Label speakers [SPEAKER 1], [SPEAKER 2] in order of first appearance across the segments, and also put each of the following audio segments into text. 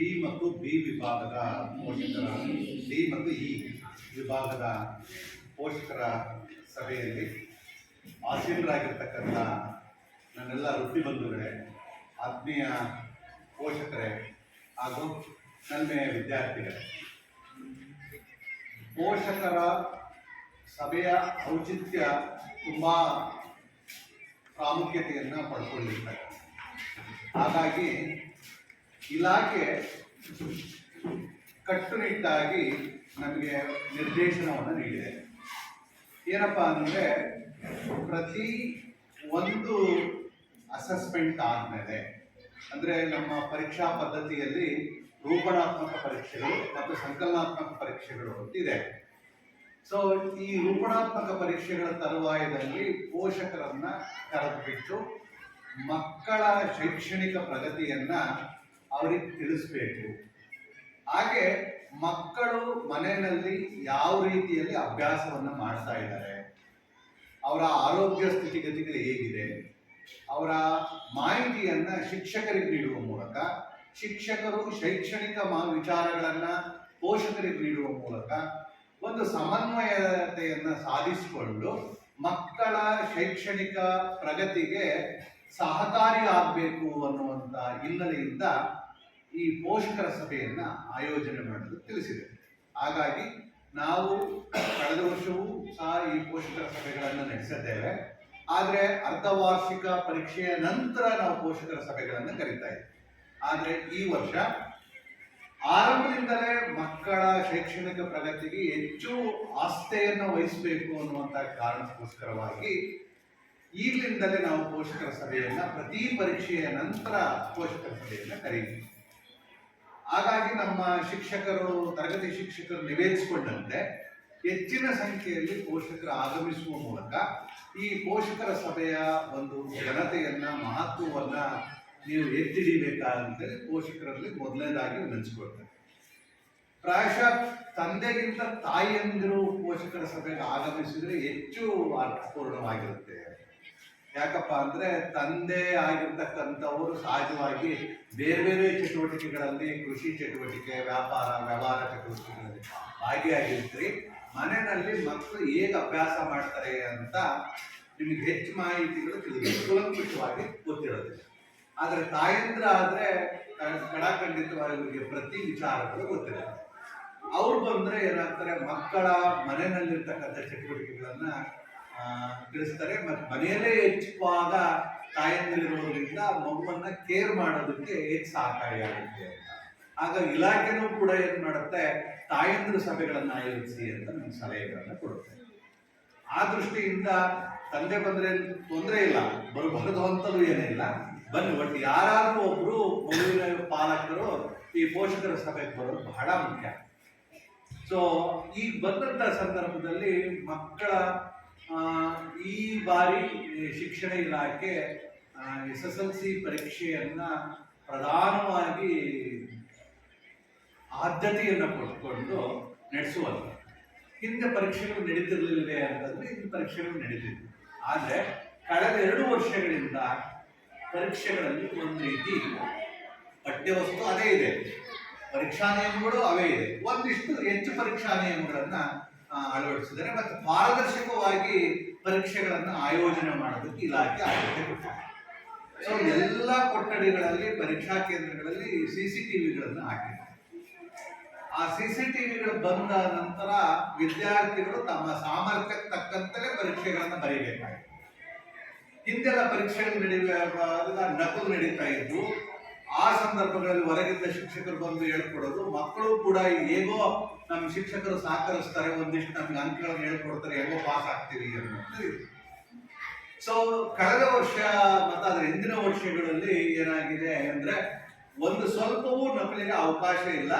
[SPEAKER 1] D ಮತ್ತು B ವಿಭಾಗದ ಪೋಷಕರ, ಡಿ ಮತ್ತು ಇ ವಿಭಾಗದ ಪೋಷಕರ ಸಭೆಯಲ್ಲಿ ಆಸೀನರಾಗಿರ್ತಕ್ಕಂಥ ನನ್ನೆಲ್ಲ ವೃತ್ತಿ ಬಂಧುಗಳೇ, ಆತ್ಮೀಯ ಪೋಷಕರೇ ಹಾಗೂ ನನ್ನ ವಿದ್ಯಾರ್ಥಿಗಳೇ, ಪೋಷಕರ ಸಭೆಯ ಔಚಿತ್ಯ ತುಂಬ ಪ್ರಾಮುಖ್ಯತೆಯನ್ನು ಪಡ್ಕೊಂಡಿರ್ತಾರೆ ಹಾಗಾಗಿ ಇಲಾಖೆ ಕಟ್ಟುನಿಟ್ಟಾಗಿ ನಮಗೆ ನಿರ್ದೇಶನವನ್ನು ನೀಡಿದೆ. ಏನಪ್ಪ ಅಂದರೆ ಪ್ರತಿ ಒಂದು ಅಸೆಸ್ಮೆಂಟ್ ಆದಮೇಲೆ, ಅಂದರೆ ನಮ್ಮ ಪರೀಕ್ಷಾ ಪದ್ಧತಿಯಲ್ಲಿ ರೂಪಣಾತ್ಮಕ ಪರೀಕ್ಷೆಗಳು ಮತ್ತು ಸಂಕಲನಾತ್ಮಕ ಪರೀಕ್ಷೆಗಳು ಅಂತಿದೆ. ಸೊ ಈ ರೂಪಣಾತ್ಮಕ ಪರೀಕ್ಷೆಗಳ ತರುವಾಯದಲ್ಲಿ ಪೋಷಕರನ್ನ ಕರೆದುಬಿಟ್ಟು ಮಕ್ಕಳ ಶೈಕ್ಷಣಿಕ ಪ್ರಗತಿಯನ್ನ ಅವರಿಗೆ ತಿಳಿಸ್ಬೇಕು. ಹಾಗೆ ಮಕ್ಕಳು ಮನೆಯಲ್ಲಿ ಯಾವ ರೀತಿಯಲ್ಲಿ ಅಭ್ಯಾಸವನ್ನು ಮಾಡ್ತಾ ಇದ್ದಾರೆ, ಅವರ ಆರೋಗ್ಯ ಸ್ಥಿತಿಗತಿಗಳು ಹೇಗಿದೆ, ಅವರ ಮಾಹಿತಿಯನ್ನು ಶಿಕ್ಷಕರಿಗೆ ನೀಡುವ ಮೂಲಕ, ಶಿಕ್ಷಕರು ಶೈಕ್ಷಣಿಕ ಮಾ ವಿಚಾರಗಳನ್ನು ಪೋಷಕರಿಗೆ ನೀಡುವ ಮೂಲಕ ಒಂದು ಸಮನ್ವಯತೆಯನ್ನು ಸಾಧಿಸಿಕೊಂಡು ಮಕ್ಕಳ ಶೈಕ್ಷಣಿಕ ಪ್ರಗತಿಗೆ ಸಹಕಾರಿ ಆಗಬೇಕು ಅನ್ನುವಂಥ ಹಿನ್ನೆಲೆಯಿಂದ ಈ ಪೋಷಕರ ಸಭೆಯನ್ನ ಆಯೋಜನೆ ಮಾಡಲು ತಿಳಿಸಿದೆ. ಹಾಗಾಗಿ ನಾವು ಕಳೆದ ವರ್ಷವೂ ಸಹ ಈ ಪೋಷಕರ ಸಭೆಗಳನ್ನು ನಡೆಸಿದ್ದೇವೆ. ಆದರೆ ಅರ್ಧವಾರ್ಷಿಕ ಪರೀಕ್ಷೆಯ ನಂತರ ನಾವು ಪೋಷಕರ ಸಭೆಗಳನ್ನು ಕರೀತಾ ಇದ್ದೀವಿ ಆದರೆ ಈ ವರ್ಷ ಆರಂಭದಿಂದಲೇ ಮಕ್ಕಳ ಶೈಕ್ಷಣಿಕ ಪ್ರಗತಿಗೆ ಹೆಚ್ಚು ಆಸ್ಥೆಯನ್ನು ವಹಿಸಬೇಕು ಅನ್ನುವಂಥ ಕಾರಣಕ್ಕೋಸ್ಕರವಾಗಿ ಈಗಲಿಂದಲೇ ನಾವು ಪೋಷಕರ ಸಭೆಯನ್ನು ಪ್ರತಿ ಪರೀಕ್ಷೆಯ ನಂತರ ಪೋಷಕರ ಸಭೆಯನ್ನು ಕರೀತೀವಿ. ಹಾಗಾಗಿ ನಮ್ಮ ಶಿಕ್ಷಕರು, ತರಗತಿ ಶಿಕ್ಷಕರು ನಿವೇದಿಸಿಕೊಂಡಂತೆ ಹೆಚ್ಚಿನ ಸಂಖ್ಯೆಯಲ್ಲಿ ಪೋಷಕರು ಆಗಮಿಸುವ ಮೂಲಕ ಈ ಪೋಷಕರ ಸಭೆಯ ಒಂದು ಘನತೆಯನ್ನ, ಮಹತ್ವವನ್ನ ನೀವು ಎತ್ತಿಡಿಬೇಕಾದಂತೇಳಿ ಪೋಷಕರಲ್ಲಿ ಮೊದಲನೇದಾಗಿ ನೆನೆಸ್ಕೊಳ್ತಾರೆ ಪ್ರಾಯಶಃ ತಂದೆಗಿಂತ ತಾಯಿಯಂದಿರು ಪೋಷಕರ ಸಭೆಗೆ ಆಗಮಿಸಿದರೆ ಹೆಚ್ಚು ಅರ್ಥಪೂರ್ಣವಾಗಿರುತ್ತೆ. ಯಾಕಪ್ಪ ಅಂದ್ರೆ ತಂದೆ ಆಗಿರ್ತಕ್ಕಂಥವರು ಸಹಜವಾಗಿ ಬೇರೆ ಬೇರೆ ಚಟುವಟಿಕೆಗಳಲ್ಲಿ ಕೃಷಿ ಚಟುವಟಿಕೆ, ವ್ಯಾಪಾರ, ವ್ಯವಹಾರ ಚಟುವಟಿಕೆಗಳಲ್ಲಿ ಭಾಗಿಯಾಗಿರ್ತೀರಿ ಮನೆಯಲ್ಲಿ ಮಕ್ಕಳು ಹೇಗೆ ಅಭ್ಯಾಸ ಮಾಡ್ತಾರೆ ಅಂತ ನಿಮಗೆ ಹೆಚ್ಚು ಮಾಹಿತಿಗಳು ತಿಳಿದಿದೆ. ಕುಲಂಕುಷವಾಗಿ ಗೊತ್ತಿರೋದಿಲ್ಲ. ಆದರೆ ತಾಯಂದ್ರ ಆದರೆ ಕಡಾಖಂಡಿತವಾಗಿ ಇವರಿಗೆ ಪ್ರತಿ ವಿಚಾರಗಳು ಗೊತ್ತಿರುತ್ತೆ ಅವ್ರು ಬಂದ್ರೆ ಏನಾಗ್ತಾರೆ ಮಕ್ಕಳ ಮನೆಯಲ್ಲಿರ್ತಕ್ಕಂಥ ಚಟುವಟಿಕೆಗಳನ್ನು ತಿಳಿಸ್ತಾರೆ. ಮತ್ತು ಮನೆಯಲ್ಲೇ ಹೆಚ್ಚುವಾಗ ತಾಯಂದಿರಿರೋದ್ರಿಂದ ಮಗುವನ್ನ ಕೇರ್ ಮಾಡೋದಕ್ಕೆ ಹೆಚ್ಚು ಸಹಕಾರಿಯಾಗುತ್ತೆ ಆಗ ಇಲಾಖೆನೂ ಕೂಡ ಏನ್ ಮಾಡುತ್ತೆ, ತಾಯಂದಿರ ಸಭೆಗಳನ್ನ ಆಯೋಜಿಸಿ ಅಂತ ನಮ್ಗೆ ಸಲಹೆಗಳನ್ನ ಕೊಡುತ್ತೆ. ಆ ದೃಷ್ಟಿಯಿಂದ ತಂದೆ ಬಂದ್ರೆ ತೊಂದರೆ ಇಲ್ಲ, ಬರಬಾರದು ಅಂತಲೂ ಏನಿಲ್ಲ. ಬನ್ನಿ ಬಟ್ ಯಾರಾದ್ರೂ ಒಬ್ರು ಮಗುವಿನ ಪಾಲಕರು ಈ ಪೋಷಕರ ಸಭೆಗೆ ಬರೋದು ಬಹಳ ಮುಖ್ಯ. ಸೊ ಈ ಬಂದಂತ ಸಂದರ್ಭದಲ್ಲಿ ಮಕ್ಕಳ ಈ ಬಾರಿ ಶಿಕ್ಷಣ ಇಲಾಖೆ ಎಸ್ ಎಸ್ ಎಲ್ ಸಿ ಪರೀಕ್ಷೆಯನ್ನು ಪ್ರಧಾನವಾಗಿ ಆದ್ಯತೆಯನ್ನು ಕೊಟ್ಟುಕೊಂಡು ನಡೆಸುವಂತ ಹಿಂದೆ ಪರೀಕ್ಷೆಗಳು ನಡೀತಿರಲಿಲ್ಲ ಅಂತಂದ್ರೆ ಹಿಂದೆ ಪರೀಕ್ಷೆಗಳು ನಡೀತಿದ್ವು. ಆದರೆ ಕಳೆದ ಎರಡು ವರ್ಷಗಳಿಂದ ಪರೀಕ್ಷೆಗಳಲ್ಲಿ ಒಂದು ರೀತಿ ಪಠ್ಯವಸ್ತು ಅದೇ ಇದೆ. ಪರೀಕ್ಷಾ ನಿಯಮಗಳು ಅವೇ ಇದೆ. ಒಂದಿಷ್ಟು ಹೆಚ್ಚು ಪರೀಕ್ಷಾ ನಿಯಮಗಳನ್ನ ಅಳವಡಿಸಿದ್ದಾರೆ. ಮತ್ತು ಪಾರದರ್ಶಕವಾಗಿ ಪರೀಕ್ಷೆಗಳನ್ನು ಆಯೋಜನೆ ಮಾಡೋದಕ್ಕೆ ಇಲಾಖೆ ಆದ್ಯತೆ ಸೊ ಎಲ್ಲ ಕೊಠಡಿಗಳಲ್ಲಿ, ಪರೀಕ್ಷಾ ಕೇಂದ್ರಗಳಲ್ಲಿ ಸಿ ಸಿ ಟಿವಿಗಳನ್ನು ಹಾಕಿದ್ದಾರೆ. ಆ ಸಿ ಸಿ ಟಿ ವಿಗಳು ಬಂದ ನಂತರ ವಿದ್ಯಾರ್ಥಿಗಳು ತಮ್ಮ ಸಾಮರ್ಥ್ಯಕ್ಕೆ ತಕ್ಕಂತಲೇ ಪರೀಕ್ಷೆಗಳನ್ನು ಬರೀಬೇಕಾಗಿದೆ ಹಿಂದೆಲ್ಲ ಪರೀಕ್ಷೆಗಳು ನಡೀಬೇಕಾದಾಗ ನಕಲು ನಡೀತಾ ಇದ್ದು ಆ ಸಂದರ್ಭಗಳಲ್ಲಿ ಹೊರಗಿದ್ದ ಶಿಕ್ಷಕರು ಬಂದು ಹೇಳ್ಕೊಡೋದು, ಮಕ್ಕಳು ಕೂಡ ಹೇಗೋ ನಮ್ಮ ಶಿಕ್ಷಕರು ಸಹಕರಿಸ್ತಾರೆ, ಒಂದಿಷ್ಟು ನಮ್ಗೆ ಅಂಕಗಳನ್ನು ಹೇಳ್ಕೊಡ್ತಾರೆ, ಹೇಗೋ ಪಾಸ್ ಆಗ್ತೀವಿ ಅನ್ನೋದು. ಸೊ ಕಳೆದ ವರ್ಷ ಮತ್ತು ಅದರ ಹಿಂದಿನ ವರ್ಷಗಳಲ್ಲಿ ಏನಾಗಿದೆ ಅಂದ್ರೆ, ಒಂದು ಸ್ವಲ್ಪವೂ ನಕಲಿಗೆ ಅವಕಾಶ ಇಲ್ಲ.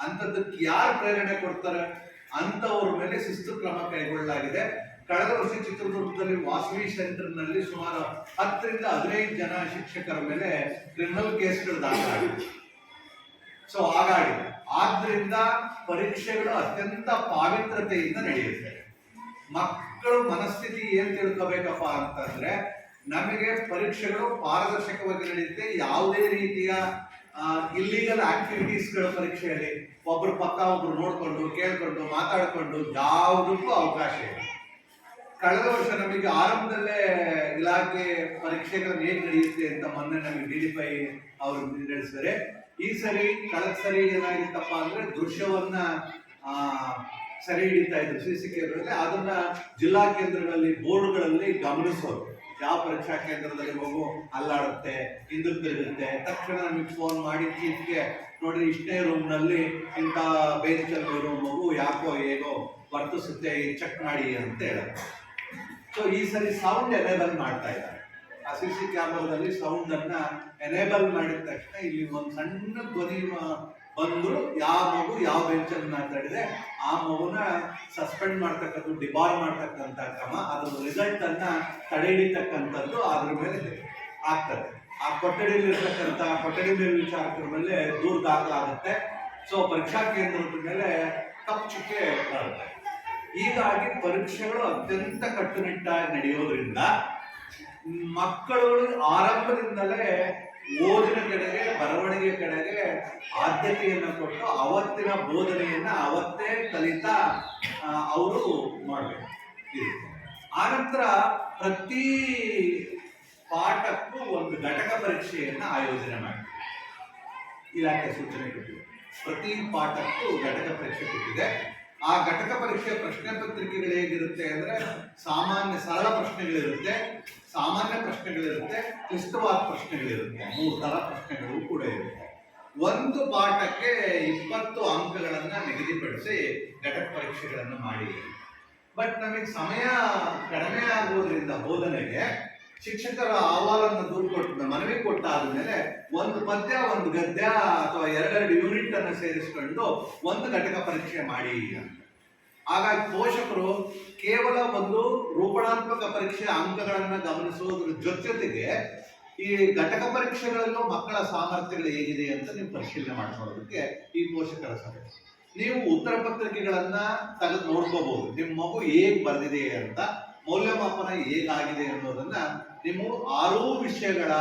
[SPEAKER 1] ಅಂಥದ್ದಕ್ಕೆ ಯಾರು ಪ್ರೇರಣೆ ಕೊಡ್ತಾರೆ? ಅಂಥವ್ರ ಮೇಲೆ ಶಿಸ್ತು ಕ್ರಮ ಕೈಗೊಳ್ಳಲಾಗಿದೆ. ಕಳೆದ ವರ್ಷ ಚಿತ್ರದುರ್ಗದಲ್ಲಿ ವಾಸವಿ ಸೆಂಟರ್ನಲ್ಲಿ ಸುಮಾರು ಹತ್ತರಿಂದ ಹದಿನೈದು ಜನ ಶಿಕ್ಷಕರ ಮೇಲೆ ಕ್ರಿಮಿನಲ್ ಕೇಸ್ಗಳು ದಾಖಲಾಗಿದೆ ಸೊ, ಹಾಗಾಗಿ ಆದ್ರಿಂದ ಪರೀಕ್ಷೆಗಳು ಅತ್ಯಂತ ಪಾವಿತ್ರತೆಯಿಂದ ನಡೆಯುತ್ತೆ. ಮಕ್ಕಳು ಮನಸ್ಥಿತಿ ಏನ್ ತಿಳ್ಕೋಬೇಕಪ್ಪ ಅಂತಂದ್ರೆ, ನಮಗೆ ಪರೀಕ್ಷೆಗಳು ಪಾರದರ್ಶಕವಾಗಿ ನಡೆಯುತ್ತೆ ಯಾವುದೇ ರೀತಿಯ ಇಲ್ಲಿಗಲ್ ಆಕ್ಟಿವಿಟೀಸ್ಗಳ ಪರೀಕ್ಷೆಯಲ್ಲಿ ಒಬ್ರು ಪಕ್ಕ, ಒಬ್ರು ನೋಡ್ಕೊಂಡು, ಕೇಳ್ಕೊಂಡು, ಮಾತಾಡ್ಕೊಂಡು, ಯಾವುದಕ್ಕೂ ಅವಕಾಶ ಇಲ್ಲ. ಕಳೆದ ವರ್ಷ ನಮಗೆ ಆರಂಭದಲ್ಲೇ ಇಲಾಖೆ ಪರೀಕ್ಷೆಗಳು ಏನು ನಡೆಯುತ್ತೆ ಅಂತ ಮೊನ್ನೆ ನಮಗೆ ಡಿ ಡಿ ಪೈ ಅವರು ನಡೆಸಿದರೆ ಈ ಸರಿ ಕಳೆದ ಸರಿ ಏನಾಗಿತ್ತಪ್ಪ ಅಂದ್ರೆ ದೃಶ್ಯವನ್ನ ಸರಿ ಹಿಡಿತಾ ಇದ್ರು ಸಿ ಸಿ ಕೇಂದ್ರದಲ್ಲಿ. ಅದನ್ನ ಜಿಲ್ಲಾ ಕೇಂದ್ರಗಳಲ್ಲಿ, ಬೋರ್ಡ್ಗಳಲ್ಲಿ ಗಮನಿಸೋರು. ಯಾವ ಪರೀಕ್ಷಾ ಕೇಂದ್ರದಲ್ಲಿ ಮಗು ಅಲ್ಲಾಡುತ್ತೆ, ಹಿಂದೆ ತಿರುಗುತ್ತೆ. ತಕ್ಷಣ ನಮಗೆ ಫೋನ್ ಮಾಡಿ ಚೀಫ್ಗೆ ನೋಡಿ ಇಷ್ಟೇ ರೂಮ್ನಲ್ಲಿ ಇಂಥ ಬೇಂಚಲ್ಲಿ ಮಗು ಯಾಕೋ ಹೇಗೋ ವರ್ತಿಸುತ್ತೆ ಚೆಕ್ ಮಾಡಿ ಅಂತ ಹೇಳುತ್ತೆ ಸೊ ಈ ಸರಿ ಸೌಂಡ್ ಎನೇಬಲ್ ಮಾಡ್ತಾ ಇದ್ದಾರೆ. ಆ ಸಿ ಸಿ ಕ್ಯಾಮ್ರಾದಲ್ಲಿ ಸೌಂಡ್ ಅನ್ನ ಎನೇಬಲ್ ಮಾಡಿದ ತಕ್ಷಣ ಇಲ್ಲಿ ಒಂದು ಸಣ್ಣ ಧ್ವನಿ ಬಂದ್ರು ಯಾವ ಮಗು ಯಾವ ಬೆಂಚಲ್ಲಿ ಮಾತಾಡಿದೆ, ಆ ಮಗುನ ಸಸ್ಪೆಂಡ್ ಮಾಡ್ತಕ್ಕಂಥದ್ದು ಡಿಬಾರ್ ಮಾಡ್ತಕ್ಕಂಥ ಕ್ರಮ ಅದರ ರಿಸಲ್ಟ್ ಅನ್ನ ತಡೆ ಹಿಡಿತಕ್ಕಂಥದ್ದು ಅದ್ರ ಮೇಲೆ ಆಗ್ತದೆ. ಆ ಕೊಠಡಿಲಿರ್ತಕ್ಕಂಥ ಕೊಠಡಿ ಮೇಲ್ವಿಚಾರಕರ ಮೇಲೆ ದೂರ ದಾಖಲಾಗುತ್ತೆ. ಸೊ ಪರೀಕ್ಷಾ ಕೇಂದ್ರದ ಮೇಲೆ ಕಪ್ಪು ಚುಕ್ಕೆ ಬರುತ್ತೆ. ಹೀಗಾಗಿ ಪರೀಕ್ಷೆಗಳು ಅತ್ಯಂತ ಕಟ್ಟುನಿಟ್ಟಾಗಿ ನಡೆಯೋದ್ರಿಂದ ಮಕ್ಕಳು ಆರಂಭದಿಂದಲೇ ಓದಿನ ಕಡೆಗೆ, ಬರವಣಿಗೆ ಕಡೆಗೆ ಆದ್ಯತೆಯನ್ನು ಕೊಟ್ಟು ಅವತ್ತಿನ ಬೋಧನೆಯನ್ನ ಅವತ್ತೇ ಕಲಿತಾ ಅವರು ಮಾಡಬೇಕು. ಆನಂತರ ಪ್ರತಿ ಪಾಠಕ್ಕೂ ಒಂದು ಘಟಕ ಪರೀಕ್ಷೆಯನ್ನ ಆಯೋಜನೆ ಮಾಡಿ ಇಲಾಖೆ ಸೂಚನೆ ಕೊಟ್ಟಿದೆ. ಪ್ರತಿ ಪಾಠಕ್ಕೂ ಘಟಕ ಪರೀಕ್ಷೆ ಕೊಟ್ಟಿದೆ. ಆ ಘಟಕ ಪರೀಕ್ಷೆ ಪ್ರಶ್ನೆ ಪತ್ರಿಕೆಗಳು ಹೇಗಿರುತ್ತೆ ಅಂದ್ರೆ ಸಾಮಾನ್ಯ ಸರಳ ಪ್ರಶ್ನೆಗಳಿರುತ್ತೆ, ಸಾಮಾನ್ಯ ಪ್ರಶ್ನೆಗಳಿರುತ್ತೆ, ಕ್ಲಿಷ್ಟವಾದ ಪ್ರಶ್ನೆಗಳಿರುತ್ತೆ. ಮೂರು ತರ ಪ್ರಶ್ನೆಗಳು ಕೂಡ ಇರುತ್ತೆ. ಒಂದು ಪಾಠಕ್ಕೆ ಇಪ್ಪತ್ತು ಅಂಕಗಳನ್ನು ನಿಗದಿಪಡಿಸಿ ಘಟಕ ಪರೀಕ್ಷೆಗಳನ್ನು ಮಾಡಿ ಬಟ್ ನಮಗೆ ಸಮಯ ಕಡಿಮೆ ಆಗುವುದರಿಂದ ಬೋಧನೆಗೆ ಶಿಕ್ಷಕರ ಅಹವಾಲನ್ನು ದೂರು ಕೊಟ್ಟ ಮನವಿ ಕೊಟ್ಟಾದ್ಮೇಲೆ ಒಂದು ಪದ್ಯ, ಒಂದು ಗದ್ಯ ಅಥವಾ ಎರಡೆರಡು ಯೂನಿಟ್ ಅನ್ನು ಸೇರಿಸಿಕೊಂಡು ಒಂದು ಘಟಕ ಪರೀಕ್ಷೆ ಮಾಡಿ ಅಂತ. ಹಾಗಾಗಿ ಪೋಷಕರು ಕೇವಲ ಒಂದು ರೂಪಣಾತ್ಮಕ ಪರೀಕ್ಷೆ ಅಂಕಗಳನ್ನ ಗಮನಿಸುವುದರ ಜೊತೆಗೆ ಈ ಘಟಕ ಪರೀಕ್ಷೆಗಳಲ್ಲೂ ಮಕ್ಕಳ ಸಾಮರ್ಥ್ಯಗಳು ಹೇಗಿದೆ ಅಂತ ನೀವು ಪರಿಶೀಲನೆ ಮಾಡಿಕೊಳ್ಳೋದಕ್ಕೆ ಈ ಪೋಷಕರ ಸಭೆ. ನೀವು ಉತ್ತರ ಪತ್ರಿಕೆಗಳನ್ನ ತೆಗೆದು ನೋಡ್ಕೋಬಹುದು. ನಿಮ್ಮ ಮಗು ಹೇಗೆ ಬರೆದಿದೆ ಅಂತ, ಮೌಲ್ಯಮಾಪನ ಹೇಗಾಗಿದೆ ಅನ್ನೋದನ್ನ ನೀವು ಆರೂ ವಿಷಯಗಳ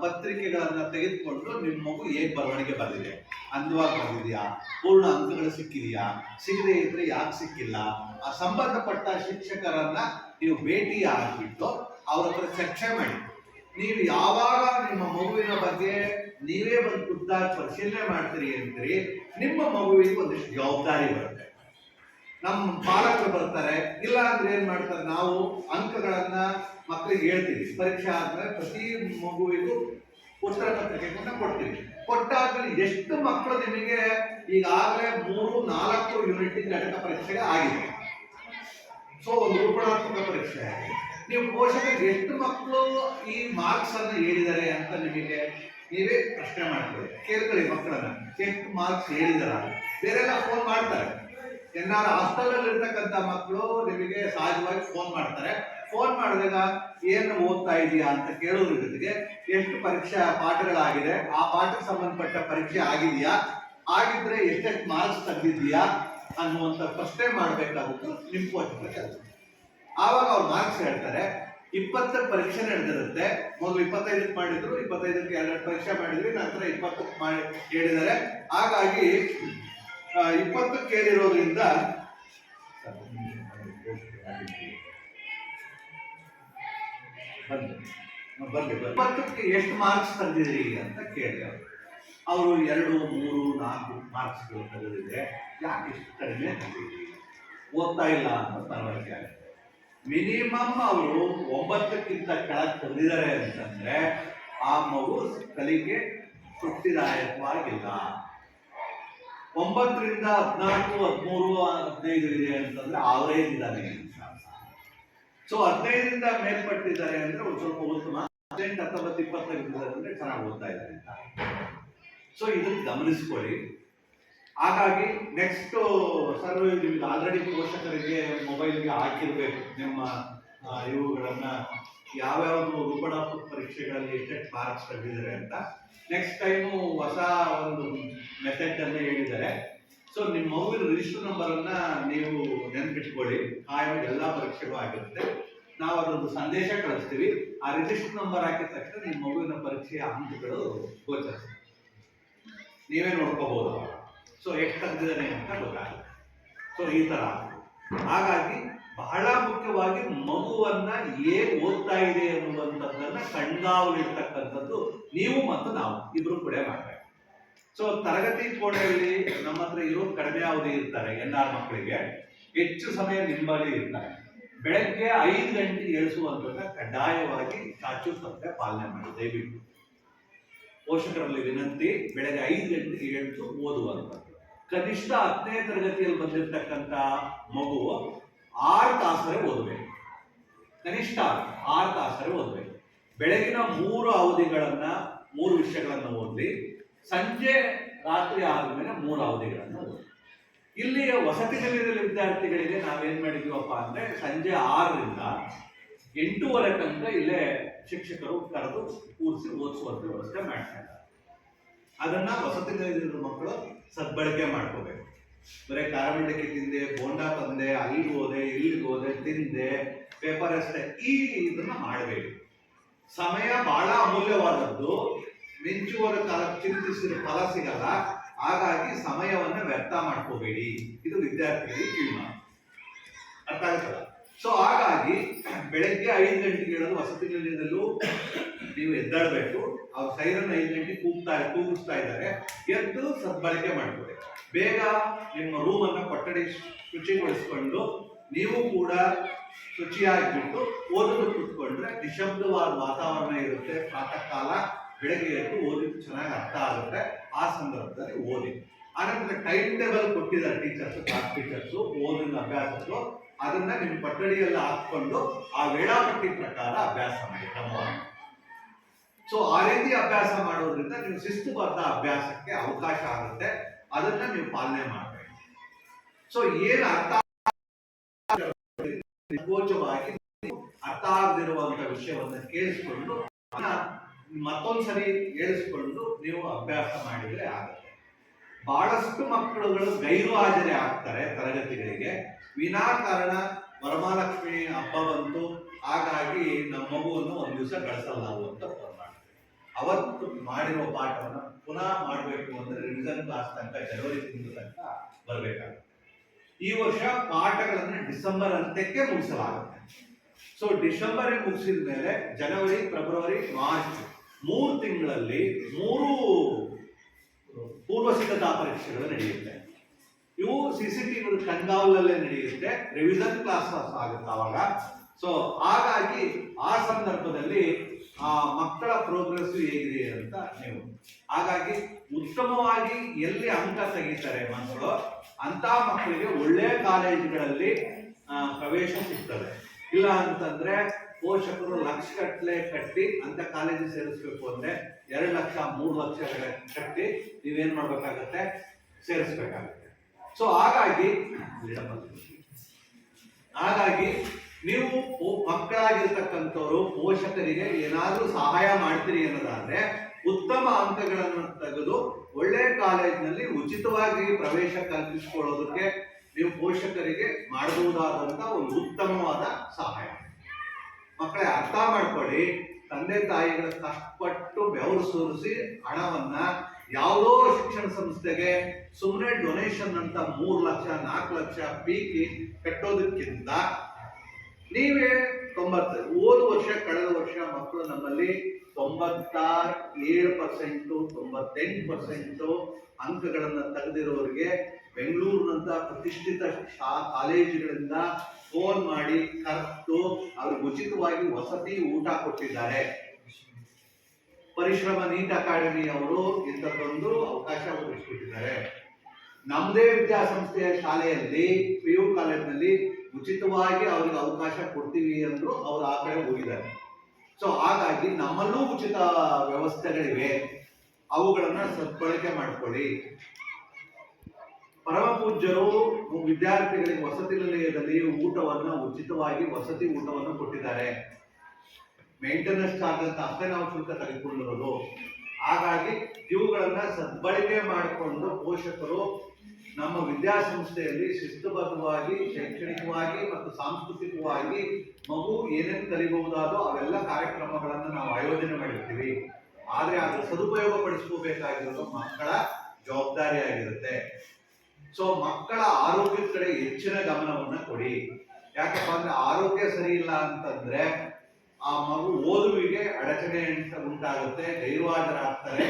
[SPEAKER 1] ಪತ್ರಿಕೆಗಳನ್ನು ತೆಗೆದುಕೊಂಡು ನಿಮ್ಮ ಮಗು ಹೇಗೆ ಬರವಣಿಗೆ ಬರೆದಿದೆ ಅಂದವಾಗಿ ಬರೆದಿದೆಯಾ ಪೂರ್ಣ ಅಂಕಗಳು ಸಿಕ್ಕಿದೆಯಾ? ಸಿಗದೆ ಇದ್ರೆ ಯಾಕೆ ಸಿಕ್ಕಿಲ್ಲ? ಆ, ಸಂಬಂಧಪಟ್ಟ ಶಿಕ್ಷಕರನ್ನ ನೀವು ಭೇಟಿ ಆಗಿಬಿಟ್ಟು ಅವ್ರ ಹತ್ರ ಚರ್ಚೆ ಮಾಡಿ. ನೀವು ಯಾವಾಗ ನಿಮ್ಮ ಮಗುವಿನ ಬಗ್ಗೆ ನೀವೇ ಬಂದು ಖುದ್ದಾಗಿ ಪರಿಶೀಲನೆ ಮಾಡ್ತೀರಿ ಅಂತೀರಿ ನಿಮ್ಮ ಮಗುವಿಗೆ ಒಂದಿಷ್ಟು ಜವಾಬ್ದಾರಿ ಬರುತ್ತೆ. ನಮ್ಮ ಪಾಲಕರು ಬರ್ತಾರೆ ಇಲ್ಲ ಅಂದ್ರೆ ಏನ್ ಮಾಡ್ತಾರೆ, ನಾವು ಅಂಕಗಳನ್ನ ಮಕ್ಕಳಿಗೆ ಹೇಳ್ತೀವಿ. ಪರೀಕ್ಷೆ ಆದ್ಮೇಲೆ ಪ್ರತಿ ಮಗುವಿಗೂ ಉತ್ತರ ಪತ್ರಿಕೆಗಳನ್ನ ಕೊಡ್ತೀವಿ. ಕೊಟ್ಟಾದ್ಮೇಲೆ ಎಷ್ಟು ಮಕ್ಕಳು ನಿಮಗೆ ಈಗಾಗಲೇ ಮೂರು, ನಾಲ್ಕು ಯೂನಿಟ್ ಘಟಕ ಪರೀಕ್ಷೆ ಆಗಿದೆ. ಸೊ ಒಂದು ರೂಪಣಾತ್ಮಕ ಪರೀಕ್ಷೆ. ನೀವು ಪೋಷಕರಿಗೆ ಎಷ್ಟು ಮಕ್ಕಳು ಈ ಮಾರ್ಕ್ಸ್ ಅನ್ನು ಹೇಳಿದ್ದಾರೆ ಅಂತ ನಿಮಗೆ ನೀವೇ ಪ್ರಶ್ನೆ ಮಾಡ್ತೀವಿ ಕೇಳ್ಕೊಳ್ಳಿ ಮಕ್ಕಳನ್ನ. ಎಷ್ಟು ಮಾರ್ಕ್ಸ್ ಹೇಳಿದಾರ ಬೇರೆಲ್ಲ ಫೋನ್ ಮಾಡ್ತಾರೆ. ಎನ್ನಾರು ಹಾಸ್ಟೆಲ್ ಇರ್ತಕ್ಕಂಥ ಮಕ್ಕಳು ನಿಮಗೆ ಸಹಜವಾಗಿ ಫೋನ್ ಮಾಡ್ತಾರೆ. ಫೋನ್ ಮಾಡಿದಾಗ ಏನು ಓದ್ತಾ ಇದೀಯಾ ಅಂತ ಕೇಳೋದ್ರ ಜೊತೆಗೆ ಎಷ್ಟು ಪರೀಕ್ಷಾ ಪಾಠಗಳಾಗಿದೆ, ಆ ಪಾಠಕ್ಕೆ ಸಂಬಂಧಪಟ್ಟ ಪರೀಕ್ಷೆ ಆಗಿದೆಯಾ, ಆಗಿದ್ರೆ ಎಷ್ಟೆಷ್ಟು ಮಾರ್ಕ್ಸ್ ತಂದಿದ್ದೀಯಾ ಅನ್ನುವಂಥ ಪ್ರಶ್ನೆ ಮಾಡಬೇಕಾಗುತ್ತೆ ನಿಮ್ಮ ಕೋಚಿಂಗ್ ಕೆಲಸ ಆವಾಗ ಅವ್ರು ಮಾರ್ಕ್ಸ್ ಹೇಳ್ತಾರೆ. ಇಪ್ಪತ್ತು ಪರೀಕ್ಷೆ ನಡೆದಿರುತ್ತೆ. ಮೊದಲು ಇಪ್ಪತ್ತೈದಕ್ಕೆ ಮಾಡಿದ್ರು, ಇಪ್ಪತ್ತೈದಕ್ಕೆ ಎರಡು ಪರೀಕ್ಷೆ ಮಾಡಿದ್ವಿ, ನಂತರ ಇಪ್ಪತ್ತಕ್ಕೆ ಮಾಡಿ ಹೇಳಿದ್ದಾರೆ. ಹಾಗಾಗಿ ಆ, ಇಪ್ಪತ್ತಕ್ಕೆ ಕೇಳಿರೋದ್ರಿಂದ. ಇಪ್ಪತ್ತಕ್ಕೆ ಎಷ್ಟು ಮಾರ್ಕ್ಸ್ ತಂದಿದ್ರಿ ಅಂತ ಕೇಳಿದೆ ಅವರು. ಅವರು ಎರಡು ಮೂರು ನಾಲ್ಕು ಮಾರ್ಕ್ಸ್ಗಳು ತೆಗೆದಿದ್ರೆ ಯಾಕೆ ಇಷ್ಟು ಕಡಿಮೆ ತೆಗೆದಿರಿ ಓದ್ತಾ ಇಲ್ಲ ಅಂತ ಪರವಾಗಿ ಆಗುತ್ತೆ ಮಿನಿಮಮ್ ಅವರು ಒಂಬತ್ತಕ್ಕಿಂತ ಕೆಳಗೆ ತಂದಿದ್ದಾರೆ ಅಂತಂದ್ರೆ ಆ ಮಗು ಕಲಿಕೆ ತೃಪ್ತಿದಾಯಕವಾಗಿಲ್ಲ. ಒಂಬತ್ತರಿಂದ ಹದಿನಾಲ್ಕು, ಹದಿಮೂರು ಹದಿನೈದು ಇದೆ ಅಂತಂದ್ರೆ ಆವರೇಜ್ ಇದ್ದಾನೆ ಸೊ ಹದಿನೈದರಿಂದ ಮೇಲ್ಪಟ್ಟಿದ್ದಾರೆ ಅಂದ್ರೆ ಒಂದು ಸ್ವಲ್ಪ ಉತ್ತಮ ಹದಿನೆಂಟು, ಹತ್ತೊಂಬತ್ತು ಇಪ್ಪತ್ತೈದು ಇದ್ದಾರೆ ಅಂದ್ರೆ ಚೆನ್ನಾಗಿ ಓದ್ತಾ ಇದ್ದಾರೆ ಅಂತ. ಸೊ ಇದನ್ನ ಗಮನಿಸ್ಕೊಳ್ಳಿ. ಹಾಗಾಗಿ ನೆಕ್ಸ್ಟ್ ಸರ್ ನಿಮ್ಗೆ ಆಲ್ರೆಡಿ ಪೋಷಕರಿಗೆ ಮೊಬೈಲ್ಗೆ ಹಾಕಿರ್ಬೇಕು, ನಿಮ್ಮ ಇವುಗಳನ್ನ. ಯಾವ್ಯಾವ್ದು ರೂಪಣಾತ್ಮಕ ಪರೀಕ್ಷೆಗಳಲ್ಲಿ ಎಷ್ಟೆಷ್ಟು ಮಾರ್ಕ್ಸ್ ತೆಗೆದಿದ್ದಾರೆ ಅಂತ ನೆಕ್ಸ್ಟ್ ಟೈಮು ಹೊಸ ಒಂದು ಮೆಥಡ್ ಅನ್ನ ಹೇಳಿದ್ದಾರೆ. ಸೊ ನಿಮ್ಮ ಮಗುವಿನ ರಿಜಿಸ್ಟರ್ ನಂಬರ್ ಅನ್ನ ನೀವು ನೆನ್ಪಿಟ್ಕೊಳ್ಳಿ. ಕಾಯಂ ಎಲ್ಲ ಪರೀಕ್ಷೆಗೂ ಆಗಿರುತ್ತೆ. ನಾವು ಅದೊಂದು ಸಂದೇಶ ಕಳಿಸ್ತೀವಿ. ಆ ರಿಜಿಸ್ಟರ್ ನಂಬರ್ ಹಾಕಿದ ತಕ್ಷಣ ನಿಮ್ಮ ಮಗುವಿನ ಪರೀಕ್ಷೆಯ ಅಂಕಗಳು ಗೋಚರಿಸ್ತವೆ ನೀವೇ ನೋಡ್ಕೋಬಹುದು ಸೊ ಎಷ್ಟು ತಂದಿದ್ದಾನೆ ಅಂತ ಗೊತ್ತಾಗುತ್ತೆ. ಸೊ ಈ ತರ. ಹಾಗಾಗಿ ಬಹಳ ಮುಖ್ಯವಾಗಿ ಮಗುವನ್ನ ಏನ್ ಓದ್ತಾ ಇದೆ ಅನ್ನುವಂಥದ್ದನ್ನ ಕಣ್ಗಾವಲಿರ್ತಕ್ಕಂಥದ್ದು ನೀವು ಮತ್ತು ನಾವು, ಇಬ್ರು ಕೂಡ ಮಾಡ್ಬೇಕು. ಸೊ ತರಗತಿ ಕೋಣೆಯಲ್ಲಿ ನಮ್ಮ ಹತ್ರ ಇರೋ ಕಡಿಮೆ ಅವಧಿ ಇರ್ತಾರೆ ಎನ್ ಆರ್ ಮಕ್ಕಳಿಗೆ. ಹೆಚ್ಚು ಸಮಯ ನಿಮ್ಮಲ್ಲಿ ಇರ್ತಾರೆ. ಬೆಳಗ್ಗೆ ಐದು ಗಂಟೆಗೆ ಏಳಿಸುವಂಥದ್ದನ್ನ ಕಡ್ಡಾಯವಾಗಿ ಚಾಚು ತಪ್ಪದೆ ಪಾಲನೆ ಮಾಡಿ, ದಯವಿಟ್ಟು. ಪೋಷಕರಲ್ಲಿ ವಿನಂತಿ, ಬೆಳಗ್ಗೆ ಐದು ಗಂಟೆಗೆ ಏಳಿಸು ಓದುವಂಥದ್ದು. ಕನಿಷ್ಠ ಹತ್ತನೇ ತರಗತಿಯಲ್ಲಿ ಬಂದಿರತಕ್ಕಂಥ ಮಗು ಆರು ತಾಸರೆ ಓದಬೇಕು. ಕನಿಷ್ಠ ಆರು ತಾಸರೆ ಓದಬೇಕು. ಬೆಳಗಿನ ಮೂರು ಅವಧಿಗಳನ್ನ, ಮೂರು ವಿಷಯಗಳನ್ನು ಓದಿ ಸಂಜೆ ರಾತ್ರಿ ಆದಮೇಲೆ ಮೂರು ಅವಧಿಗಳನ್ನು ಓದಿ ಇಲ್ಲಿಯ ವಸತಿ ನಿಲಯದ ವಿದ್ಯಾರ್ಥಿಗಳಿಗೆ ನಾವೇನ್ ಮಾಡಿದೀವಪ್ಪ ಅಂದ್ರೆ ಸಂಜೆ ಆರರಿಂದ ಎಂಟೂವರೆ ತನಕ ಇಲ್ಲೇ ಶಿಕ್ಷಕರು ಕರೆದು ಕೂರಿಸಿ ಓದಿಸುವಂತ ವ್ಯವಸ್ಥೆ ಮಾಡ್ತಾ ಇದ್ದಾರೆ. ಅದನ್ನ ವಸತಿ ನಿಲಯದ ಮಕ್ಕಳು ಸದ್ಬಳಕೆ ಮಾಡ್ಕೋಬೇಕು. ಬರೀ ಕಾರಮಂಡಕ್ಕೆ ತಿಂದೆ, ಬೋಂಡಾ ತಂದೆ, ಅಲ್ಲಿಗೆ ಹೋದೆ, ಇಲ್ಲಿಗೆ ಹೋದೆ, ತಿಂದೆ ಪೇಪರ್ ಅಷ್ಟೇ. ಈ ಇದನ್ನ ಮಾಡಬೇಕು ಸಮಯ ಬಹಳ ಅಮೂಲ್ಯವಾದದ್ದು. ಮಿಂಚುವರ ಕಾಲ ಚಿಂತಿಸಿದ ಫಲ ಸಿಗಲ್ಲ. ಹಾಗಾಗಿ ಸಮಯವನ್ನು ವ್ಯರ್ಥ ಮಾಡ್ಕೋಬೇಡಿ. ಇದು ವಿದ್ಯಾರ್ಥಿಗಳಿಗೆ ಕಿವಿಮಾತು ಅರ್ಥ ಆಗುತ್ತಲ್ಲ? ಸೊ ಹಾಗಾಗಿ ಬೆಳಗ್ಗೆ ಐದು ಗಂಟೆಗೆ ಹೇಳೋದು ವಸತಿ ನಿಲಯದಲ್ಲೂ ನೀವು ಎದ್ದಾಡಬೇಕು ಅವ್ರ ಸೈರನ್ ಐದು ಗಂಟೆಗೆ ಕೂಗ್ತಾ ಕೂಗಿಸ್ತಾ ಇದ್ದಾರೆ. ಎದ್ದು ಸದ್ಬಳಕೆ ಮಾಡ್ಕೊಳ್ಳಿ ಬೇಗ ನಿಮ್ಮ ರೂಮನ್ನು ಕೊಠಡಿ ಶುಚಿಗೊಳಿಸ್ಕೊಂಡು ನೀವು ಕೂಡ ಶುಚಿಯಾಗಿಬಿಟ್ಟು ಓದಲು ಕೂತ್ಕೊಂಡ್ರೆ ನಿಶಬ್ದವಾದ ವಾತಾವರಣ ಇರುತ್ತೆ. ಪ್ರಾತಃ ಕಾಲ ಬೆಳಗ್ಗೆ ಎದ್ದು ಓದಿದ್ದು ಚೆನ್ನಾಗಿ ಅರ್ಥ ಆಗುತ್ತೆ. ಆ ಸಂದರ್ಭದಲ್ಲಿ ಓದಿ. ಆನಂತರ ಟೈಮ್ ಟೇಬಲ್ ಕೊಟ್ಟಿದ್ದಾರೆ ಟೀಚರ್ಸ್, ಕ್ಲಾಸ್ ಟೀಚರ್ಸು ಓದಿನ ಅಭ್ಯಾಸದ್ದು. ಅದನ್ನ ನಿಮ್ಮ ಪಟ್ಟಡಿಯಲ್ಲಿ ಹಾಕೊಂಡು ಆ ವೇಳಾಪಟ್ಟಿ ಪ್ರಕಾರ ಅಭ್ಯಾಸ ಮಾಡಿ ಕ್ರಮವಾಗಿ ಸೊ ಆ ರೀತಿ ಅಭ್ಯಾಸ ಮಾಡೋದ್ರಿಂದ ನೀವು ಶಿಸ್ತುಬದ್ಧ ಅಭ್ಯಾಸಕ್ಕೆ ಅವಕಾಶ ಆಗುತ್ತೆ. ಅದನ್ನ ನೀವು ಪಾಲನೆ ಮಾಡಬೇಕು. ಸೊ ಏನು ಅರ್ಥ ನೀವು ಅರ್ಥ ಆಗದಿರುವಂತ ವಿಷಯವನ್ನ ಕೇಳಿಸ್ಕೊಂಡು ಮತ್ತೊಂದ್ಸರಿ ಹೇಳಿಸ್ಕೊಂಡು ನೀವು ಅಭ್ಯಾಸ ಮಾಡಿದ್ರೆ ಆಗುತ್ತೆ. ಬಹಳಷ್ಟು ಮಕ್ಕಳುಗಳು ಗೈರು ಹಾಜರಿ ಆಗ್ತಾರೆ ತರಗತಿಗಳಿಗೆ. ವಿನಾಕಾರಣ ವರಮಹಾಲಕ್ಷ್ಮಿ ಹಬ್ಬ ಬಂತು. ಹಾಗಾಗಿ ನಮ್ಮ ಮಗುವನ್ನು ಒಂದು ದಿವಸ ಕಳಿಸಲ್ಲ ನಾವು ಅಂತ ಫೋನ್ ಮಾಡ್ತೀವಿ ಅವತ್ತು ಮಾಡಿರೋ ಪಾಠವನ್ನು ಪುನಃ ಮಾಡಬೇಕು ಅಂದರೆ ರಿವಿಷನ್ ಕ್ಲಾಸ್ ತನಕ ಜನವರಿ ತಿಂಗಳು ತನಕ ಬರಬೇಕಾಗುತ್ತೆ. ಈ ವರ್ಷ ಪಾಠಗಳನ್ನ ಡಿಸೆಂಬರ್ ಅಂತ್ಯಕ್ಕೆ ಮುಗಿಸಲಾಗುತ್ತೆ. ಸೊ ಡಿಸೆಂಬರ್ ಮುಗಿಸಿದ ಮೇಲೆ ಜನವರಿ ಫೆಬ್ರವರಿ ಮಾರ್ಚ್ ಮೂರು ತಿಂಗಳಲ್ಲಿ ಮೂರು ಪೂರ್ವ ಸಿದ್ಧತಾ ಪರೀಕ್ಷೆಗಳು ನಡೆಯುತ್ತೆ. ಇವು ಸಿ ಸಿ ಟಿ ಕಣ್ಗಾವಲಲ್ಲೇ ನಡೆಯುತ್ತೆ. ರಿವಿಷನ್ ಕ್ಲಾಸ್ ಆಗುತ್ತೆ ಅವಾಗ. ಸೊ ಹಾಗಾಗಿ ಆ ಸಂದರ್ಭದಲ್ಲಿ ಆ ಮಕ್ಕಳ ಪ್ರೋಗ್ರೆಸ್ ಹೇಗಿದೆ ಅಂತ ನೀವು. ಹಾಗಾಗಿ ಉತ್ತಮವಾಗಿ ಎಲ್ಲಿ ಅಂಕ ತೆಗಿತಾರೆ ಮಕ್ಕಳು ಅಂತ ಮಕ್ಕಳಿಗೆ ಒಳ್ಳೆ ಕಾಲೇಜುಗಳಲ್ಲಿ ಪ್ರವೇಶ ಸಿಗ್ತದೆ. ಇಲ್ಲ ಅಂತಂದ್ರೆ ಪೋಷಕರು ಲಕ್ಷ ಕಟ್ಟಲೆ ಕಟ್ಟಿ ಅಂತ ಕಾಲೇಜಿಗೆ ಸೇರಿಸ್ಬೇಕು ಅಂದ್ರೆ ಎರಡು ಲಕ್ಷ, ಮೂರು ಲಕ್ಷ ಕಟ್ಟಿ ನೀವೇನ್ ಮಾಡ್ಬೇಕಾಗತ್ತೆ? ಸೇರಿಸ್ಬೇಕಾಗತ್ತೆ. ಸೊ ಹಾಗಾಗಿ ಹಾಗಾಗಿ ನೀವು ಮಕ್ಕಳಾಗಿರ್ತಕ್ಕಂಥವ್ರು ಪೋಷಕರಿಗೆ ಏನಾದರೂ ಸಹಾಯ ಮಾಡ್ತೀರಿ ಅನ್ನೋದಾದ್ರೆ ಉತ್ತಮ ಅಂಕಗಳನ್ನು ತೆಗೆದು ಒಳ್ಳೆ ಕಾಲೇಜಿನಲ್ಲಿ ಉಚಿತವಾಗಿ ಪ್ರವೇಶ ಕಲ್ಪಿಸಿಕೊಳ್ಳೋದಕ್ಕೆ ನೀವು ಪೋಷಕರಿಗೆ ಮಾಡಬಹುದಾದಂತ ಒಂದು ಉತ್ತಮವಾದ ಸಹಾಯ. ಮಕ್ಕಳೇ, ಅರ್ಥ ಮಾಡ್ಕೊಳ್ಳಿ. ತಂದೆ ತಾಯಿಗಳ ಕಷ್ಟಪಟ್ಟು ಬೆವರು ಸುರಿಸಿ ಹಣವನ್ನ ಯಾವುದೋ ಶಿಕ್ಷಣ ಸಂಸ್ಥೆಗೆ ಸುಮ್ಮನೆ ಡೊನೇಷನ್ ಅಂತ ಮೂರು ಲಕ್ಷ, ನಾಲ್ಕು ಲಕ್ಷ ಪೀಕಿ ಕಟ್ಟೋದಕ್ಕಿಂತ ನೀವೇ ತೊಂಬತ್ತು, ಹೋದ ವರ್ಷ, ಕಳೆದ ವರ್ಷ ಮಕ್ಕಳು ನಮ್ಮಲ್ಲಿ ತೊಂಬತ್ತ ಏಳು ಪರ್ಸೆಂಟು ತೊಂಬತ್ತೆಂಟು ಪರ್ಸೆಂಟು ಅಂಕಗಳನ್ನು ತೆಗೆದಿರೋರಿಗೆ ಬೆಂಗಳೂರಿನಂತ ಪ್ರತಿಷ್ಠಿತ ಶಾ, ಕಾಲೇಜುಗಳಿಂದ ಫೋನ್ ಮಾಡಿ ಕರೆದು ಅವ್ರಿಗೆ ಉಚಿತವಾಗಿ ವಸತಿ ಊಟ ಕೊಟ್ಟಿದ್ದಾರೆ. ಪರಿಶ್ರಮ ನೀಟ್ ಅಕಾಡೆಮಿ ಅವರು ಇಂಥದ್ದೊಂದು ಅವಕಾಶ ಒದಗಿಸಿಕೊಟ್ಟಿದ್ದಾರೆ ನಮ್ಮದೇ ವಿದ್ಯಾಸಂಸ್ಥೆಯ ಶಾಲೆಯಲ್ಲಿ, ಪಿ ಯು ಕಾಲೇಜಿನಲ್ಲಿ ಉಚಿತವಾಗಿ ಅವ್ರಿಗೆ ಅವಕಾಶ ಕೊಡ್ತೀವಿ ಅಂದ್ರು ಅವರು ಆ ಕಡೆ ಹೋಗಿದ್ದಾರೆ. ಸೊ ಹಾಗಾಗಿ ನಮ್ಮಲ್ಲೂ ಉಚಿತ ವ್ಯವಸ್ಥೆಗಳಿವೆ. ಅವುಗಳನ್ನು ಸದ್ಬಳಕೆ ಮಾಡಿಕೊಳ್ಳಿ. ಪರಮ ಪೂಜ್ಯರು ವಿದ್ಯಾರ್ಥಿಗಳಿಗೆ ವಸತಿ ನಿಲಯದಲ್ಲಿ ಊಟವನ್ನು ಉಚಿತವಾಗಿ ವಸತಿ ಊಟವನ್ನು ಕೊಟ್ಟಿದ್ದಾರೆ. ಮೇಂಟೆನೆನ್ಸ್ ಚಾರ್ಜ್ ಅಂತ ಅಷ್ಟೇ ನಾವು ಶುಲ್ಕ ತೆಗೆದುಕೊಂಡಿರೋದು ಹಾಗಾಗಿ ಇವುಗಳನ್ನ ಸದ್ಬಳಕೆ ಮಾಡಿಕೊಂಡು ಪೋಷಕರು ನಮ್ಮ ವಿದ್ಯಾಸಂಸ್ಥೆಯಲ್ಲಿ ಶಿಸ್ತುಬದ್ಧವಾಗಿ, ಶೈಕ್ಷಣಿಕವಾಗಿ ಮತ್ತು ಸಾಂಸ್ಕೃತಿಕವಾಗಿ ಮಗು ಏನೇನು ಕಲಿಬಹುದಾದೋ ಅವೆಲ್ಲ ಕಾರ್ಯಕ್ರಮಗಳನ್ನು ನಾವು ಆಯೋಜನೆ ಮಾಡಿರ್ತೀವಿ. ಆದರೆ ಅದು ಸದುಪಯೋಗ ಪಡಿಸ್ಕೋಬೇಕಾಗಿರೋದು ಮಕ್ಕಳ ಜವಾಬ್ದಾರಿಯಾಗಿರುತ್ತೆ ಸೊ ಮಕ್ಕಳ ಆರೋಗ್ಯದ ಕಡೆ ಹೆಚ್ಚಿನ ಗಮನವನ್ನು ಕೊಡಿ. ಯಾಕಪ್ಪ ಅಂದ್ರೆ ಆರೋಗ್ಯ ಸರಿ ಇಲ್ಲ ಅಂತಂದ್ರೆ ಆ ಮಗು ಓದುವಿಗೆ ಅಡಚಣೆ ಅಂತ ಉಂಟಾಗುತ್ತೆ, ಗೈರುಹಾಜರಾಗ್ತಾರೆ.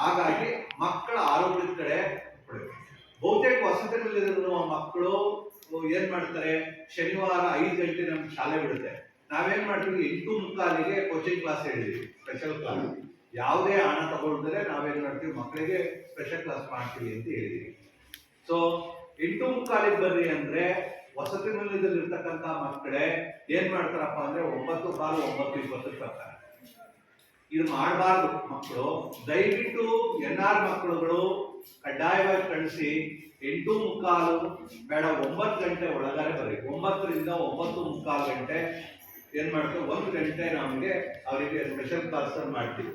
[SPEAKER 1] ಹಾಗಾಗಿ ಮಕ್ಕಳ ಆರೋಗ್ಯದ ಕಡೆ ಬಹುತೇಕ ವಸತಿನಲ್ಲಿರುವ ಮಕ್ಕಳು ಏನ್ ಮಾಡ್ತಾರೆ? ಶನಿವಾರ ಐದು ಗಂಟೆ ನಮ್ಗೆ ಶಾಲೆ ಬಿಡುತ್ತೆ. ನಾವೇನ್ ಮಾಡ್ತೀವಿ? ಎಂಟು ಮುಕ್ಕಾಲಿಗೆ ಕೋಚಿಂಗ್ ಕ್ಲಾಸ್ ಹೇಳಿದ್ವಿ ಸ್ಪೆಷಲ್ ಕ್ಲಾಸ್ ಯಾವುದೇ ಹಣ ತಗೊಳ್ದರೆ ನಾವೇನ್ ಮಾಡ್ತೀವಿ? ಮಕ್ಕಳಿಗೆ ಸ್ಪೆಷಲ್ ಕ್ಲಾಸ್ ಮಾಡ್ತೀವಿ ಅಂತ ಹೇಳಿದೀವಿ ಸೊ ಎಂಟು ಮುಕ್ಕಾಲಿಗೆ ಬರ್ರಿ ಅಂದ್ರೆ ವಸತಿ ನಿಲಯದಲ್ಲಿರ್ತಕ್ಕಂಥ ಮಕ್ಕಳೇ ಏನ್ ಮಾಡ್ತಾರಪ್ಪ ಅಂದ್ರೆ ಒಂಬತ್ತು ಕಾಲು ಒಂಬತ್ತು ಇಪ್ಪತ್ತು ಬರ್ತಾರೆ ಇದು ಮಾಡಬಾರ್ದು ಮಕ್ಕಳು. ದಯವಿಟ್ಟು ಎನ್ ಆರ್ ಮಕ್ಕಳುಗಳು ಕಡ್ಡಾಯವಾಗಿ ಕಳಿಸಿ ಎಂಟು ಮುಕ್ಕಾಲು ಬೇಡ, ಒಂಬತ್ತು ಗಂಟೆ ಒಳಗಡೆ ಬರ್ರಿ ಒಂಬತ್ತರಿಂದ ಒಂಬತ್ತು ಮುಕ್ಕಾಲು ಗಂಟೆ ಏನ್ ಮಾಡ್ತೀವಿ? ಒಂದು ಗಂಟೆ ನಮಗೆ ಅವರಿಗೆ ಸ್ಪೆಷಲ್ ಕ್ಲಾಸ್ ಮಾಡ್ತೀವಿ.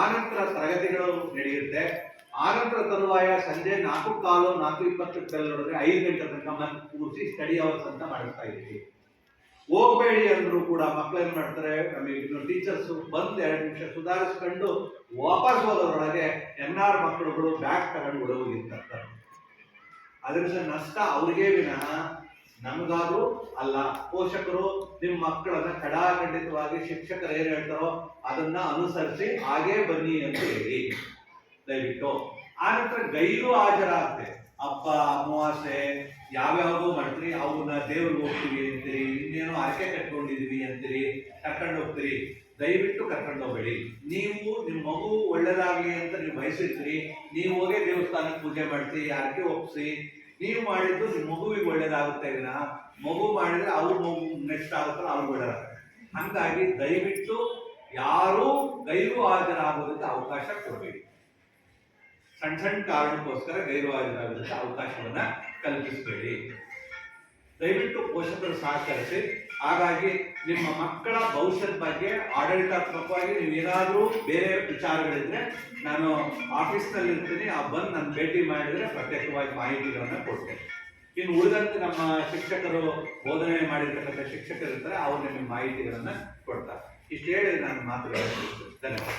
[SPEAKER 1] ಆನಂತರ ತರಗತಿಗಳು ನಡೆಯುತ್ತೆ. ಆನಂತರ ತರುವಾಯ ಸಂಜೆ ನಾಲ್ಕು ಕಾಲು, ನಾಲ್ಕು ಇಪ್ಪತ್ತಕ್ಕೆ ನೋಡಿದ್ರೆ ಐದು ಗಂಟೆ ತನಕ ಮತ್ತೆ ಕೂರಿಸಿ ಸ್ಟಡಿ ಅವರ್ಸ್ ಅಂತ ಮಾಡಿಸ್ತಾ ಇದ್ದೀವಿ. ಹೋಗ್ಬೇಡಿ ಅಂದ್ರು ಕೂಡ ಮಕ್ಕಳು ಏನ್ ಮಾಡ್ತಾರೆ ನಮಗೆ ಟೀಚರ್ಸ್ ಬಂದು ಎರಡು ನಿಮಿಷ ಸುಧಾರಿಸ್ಕೊಂಡು ವಾಪಸ್ ಹೋಗೋದ್ರೊಳಗೆ ಎನ್ ಆರ್ ಮಕ್ಕಳುಗಳು ಬ್ಯಾಗ್ ತಗೊಂಡು ಹೊಡೋಗಿರ್ತಾರೆ ಅದರಿಂದ ನಷ್ಟ ಅವ್ರಿಗೆ ವಿನಃ ನಮಗಾದ್ರೂ ಅಲ್ಲ, ಪೋಷಕರು ನಿಮ್ಮ ಮಕ್ಕಳನ್ನ ಕಡಾಖಂಡಿತವಾಗಿ ಶಿಕ್ಷಕರು ಏನು ಹೇಳ್ತಾರೋ ಅದನ್ನ ಅನುಸರಿಸಿ ಹಾಗೇ ಬನ್ನಿ ಅಂತ ಹೇಳಿ. ದಯವಿಟ್ಟು ಆನಂತರ ಗೈರು ಹಾಜರಾಗುತ್ತೆ ಅಪ್ಪ, ಅಮಾವಾಸ್ಯೆ, ಯಾವ್ಯಾವುದೋ ಮಾಡ್ತೀರಿ ಅವನ್ನ ದೇವ್ರಿಗೆ ಹೋಗ್ತೀವಿ ಅಂತೀರಿ, ಇನ್ನೇನೋ ಅರಕೆ ಕಟ್ಕೊಂಡಿದೀವಿ ಅಂತೀರಿ, ಕರ್ಕೊಂಡು ಹೋಗ್ತೀರಿ. ದಯವಿಟ್ಟು ಕರ್ಕೊಂಡು ಹೋಗ್ಬೇಡಿ. ನೀವು ನಿಮ್ಮ ಮಗು ಒಳ್ಳೇದಾಗ್ಲಿ ಅಂತ ನೀವು ಬಯಸಿರ್ತೀರಿ. ನೀವು ಹೋಗಿ ದೇವಸ್ಥಾನಕ್ಕೆ ಪೂಜೆ ಮಾಡ್ತೀರಿ, ಅರಕೆ ಒಪ್ಸಿ. ನೀವು ಮಾಡಿದ್ದು ನಿಮ್ಮ ಮಗುವಿಗೆ ಒಳ್ಳೇದಾಗುತ್ತೆ ವಿನ. ಮಗು ಮಾಡಿದ್ರೆ ಅವ್ರ ಮಗು ನೆಕ್ಸ್ಟ್ ಆಗುತ್ತಲ್ಲ, ಅವ್ರಿಗೆ ಒಳ್ಳೇದಾಗುತ್ತೆ. ಹಂಗಾಗಿ ದಯವಿಟ್ಟು ಯಾರೂ ಗೈರು ಹಾಜರಾಗೋದಕ್ಕೆ ಅವಕಾಶ ಕೊಡಬೇಡಿ. ಸಣ್ಣ ಸಣ್ಣ ಕಾರಣಕ್ಕೋಸ್ಕರ ಗೈರು ಅವಕಾಶವನ್ನು ಕಲ್ಪಿಸಬೇಡಿ. ದಯವಿಟ್ಟು ಪೋಷಕರು ಸಹಕರಿಸಿ, ಹಾಗಾಗಿ ನಿಮ್ಮ ಮಕ್ಕಳ ಭವಿಷ್ಯದ ಬಗ್ಗೆ ಆಡಳಿತಾತ್ಮಕವಾಗಿ ನೀವು ಏನಾದರೂ ಬೇರೆ ವಿಚಾರಗಳಿದ್ರೆ ನಾನು ಆಫೀಸ್ನಲ್ಲಿ ಇರ್ತೀನಿ, ಆ ಬಂದು ನಾನು ಭೇಟಿ ಮಾಡಿದ್ರೆ ಪ್ರತ್ಯೇಕವಾಗಿ ಮಾಹಿತಿಗಳನ್ನು ಕೊಡ್ತೇನೆ. ಇನ್ನು ಉಳಿದಂತೆ ನಮ್ಮ ಶಿಕ್ಷಕರು ಬೋಧನೆ ಮಾಡಿರ್ತಕ್ಕಂಥ ಶಿಕ್ಷಕರು ಇರ್ತಾರೆ, ಅವ್ರು ನಿಮಗೆ ಮಾಹಿತಿಗಳನ್ನು ಕೊಡ್ತಾರೆ. ಇಷ್ಟು ಹೇಳಿ ನಾನು ಮಾತುಗಳನ್ನು. ಧನ್ಯವಾದ.